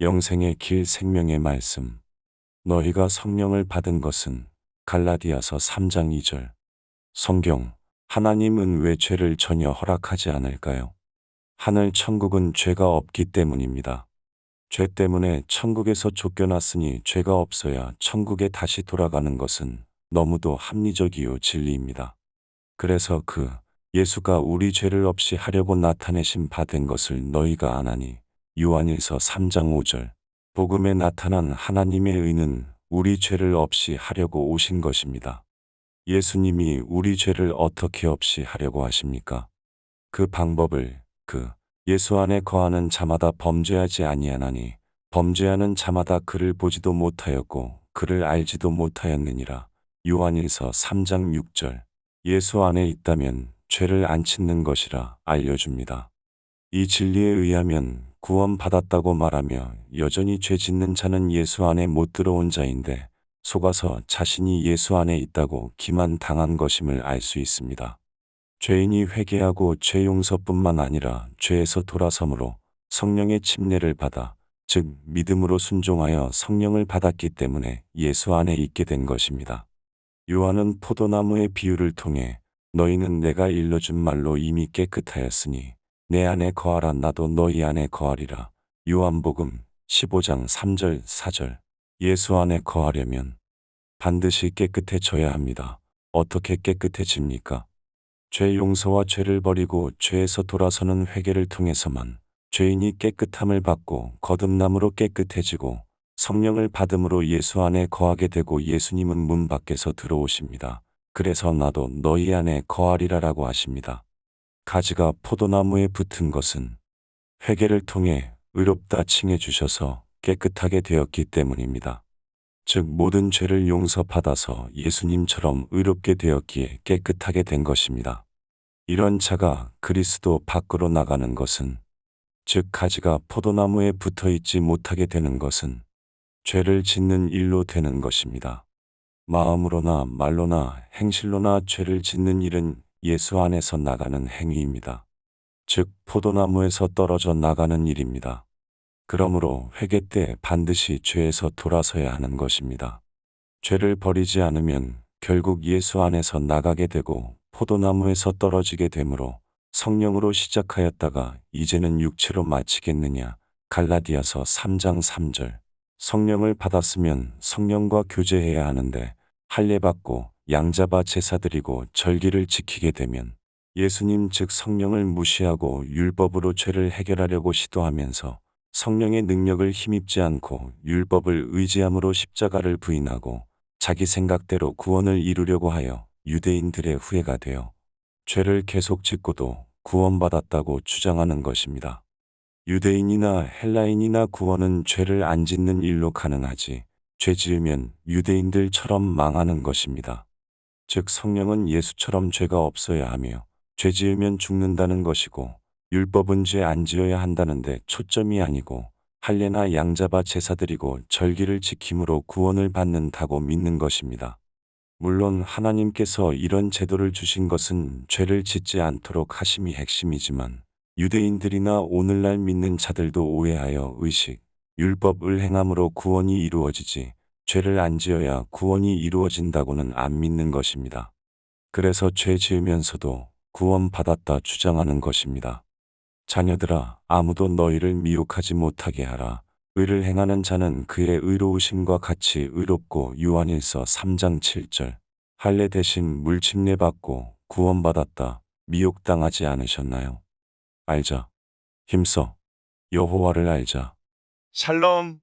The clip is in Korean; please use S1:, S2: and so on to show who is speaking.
S1: 영생의 길 생명의 말씀. 너희가 성령을 받은 것은 갈라디아서 3장 2절. 성경, 하나님은 왜 죄를 전혀 허락하지 않을까요? 하늘 천국은 죄가 없기 때문입니다. 죄 때문에 천국에서 쫓겨났으니 죄가 없어야 천국에 다시 돌아가는 것은 너무도 합리적이요 진리입니다. 그래서 그 예수가 우리 죄를 없이 하려고 나타내신 바된 것을 너희가 아나니 요한일서 3장 5절 복음에 나타난 하나님의 의는 우리 죄를 없이 하려고 오신 것입니다. 예수님이 우리 죄를 어떻게 없이 하려고 하십니까? 그 방법을 그 예수 안에 거하는 자마다 범죄하지 아니하나니 범죄하는 자마다 그를 보지도 못하였고 그를 알지도 못하였느니라. 요한일서 3장 6절 예수 안에 있다면 죄를 안 짓는 것이라 알려줍니다. 이 진리에 의하면 구원받았다고 말하며 여전히 죄 짓는 자는 예수 안에 못 들어온 자인데 속아서 자신이 예수 안에 있다고 기만 당한 것임을 알 수 있습니다. 죄인이 회개하고 죄 용서뿐만 아니라 죄에서 돌아섬으로 성령의 침례를 받아 즉 믿음으로 순종하여 성령을 받았기 때문에 예수 안에 있게 된 것입니다. 요한은 포도나무의 비유를 통해 너희는 내가 일러준 말로 이미 깨끗하였으니 내 안에 거하라 나도 너희 안에 거하리라. 요한복음 15장 3절 4절 예수 안에 거하려면 반드시 깨끗해져야 합니다. 어떻게 깨끗해집니까? 죄 용서와 죄를 버리고 죄에서 돌아서는 회개를 통해서만 죄인이 깨끗함을 받고 거듭남으로 깨끗해지고 성령을 받음으로 예수 안에 거하게 되고 예수님은 문 밖에서 들어오십니다. 그래서 나도 너희 안에 거하리라라고 하십니다. 가지가 포도나무에 붙은 것은 회개를 통해 의롭다 칭해 주셔서 깨끗하게 되었기 때문입니다. 즉 모든 죄를 용서받아서 예수님처럼 의롭게 되었기에 깨끗하게 된 것입니다. 이런 자가 그리스도 밖으로 나가는 것은 즉 가지가 포도나무에 붙어 있지 못하게 되는 것은 죄를 짓는 일로 되는 것입니다. 마음으로나 말로나 행실로나 죄를 짓는 일은 예수 안에서 나가는 행위입니다. 즉 포도나무에서 떨어져 나가는 일입니다. 그러므로 회개 때 반드시 죄에서 돌아서야 하는 것입니다. 죄를 버리지 않으면 결국 예수 안에서 나가게 되고 포도나무에서 떨어지게 되므로 성령으로 시작하였다가 이제는 육체로 마치겠느냐. 갈라디아서 3장 3절. 성령을 받았으면 성령과 교제해야 하는데 할례 받고 양잡아 제사 드리고 절기를 지키게 되면 예수님 즉 성령을 무시하고 율법으로 죄를 해결하려고 시도하면서 성령의 능력을 힘입지 않고 율법을 의지함으로 십자가를 부인하고 자기 생각대로 구원을 이루려고 하여 유대인들의 후회가 되어 죄를 계속 짓고도 구원받았다고 주장하는 것입니다. 유대인이나 헬라인이나 구원은 죄를 안 짓는 일로 가능하지 죄 지으면 유대인들처럼 망하는 것입니다. 즉 성령은 예수처럼 죄가 없어야 하며 죄 지으면 죽는다는 것이고 율법은 죄 안 지어야 한다는데 초점이 아니고 할례나 양잡아 제사 드리고 절기를 지킴으로 구원을 받는다고 믿는 것입니다. 물론 하나님께서 이런 제도를 주신 것은 죄를 짓지 않도록 하심이 핵심이지만 유대인들이나 오늘날 믿는 자들도 오해하여 의식, 율법을 행함으로 구원이 이루어지지 죄를 안 지어야 구원이 이루어진다고는 안 믿는 것입니다. 그래서 죄 지으면서도 구원받았다 주장하는 것입니다. 자녀들아 아무도 너희를 미혹하지 못하게 하라. 의를 행하는 자는 그의 의로우심과 같이 의롭고 요한일서 3장 7절 할례 대신 물침례 받고 구원받았다. 미혹당하지 않으셨나요? 알자. 힘써. 여호와를 알자.
S2: 샬롬.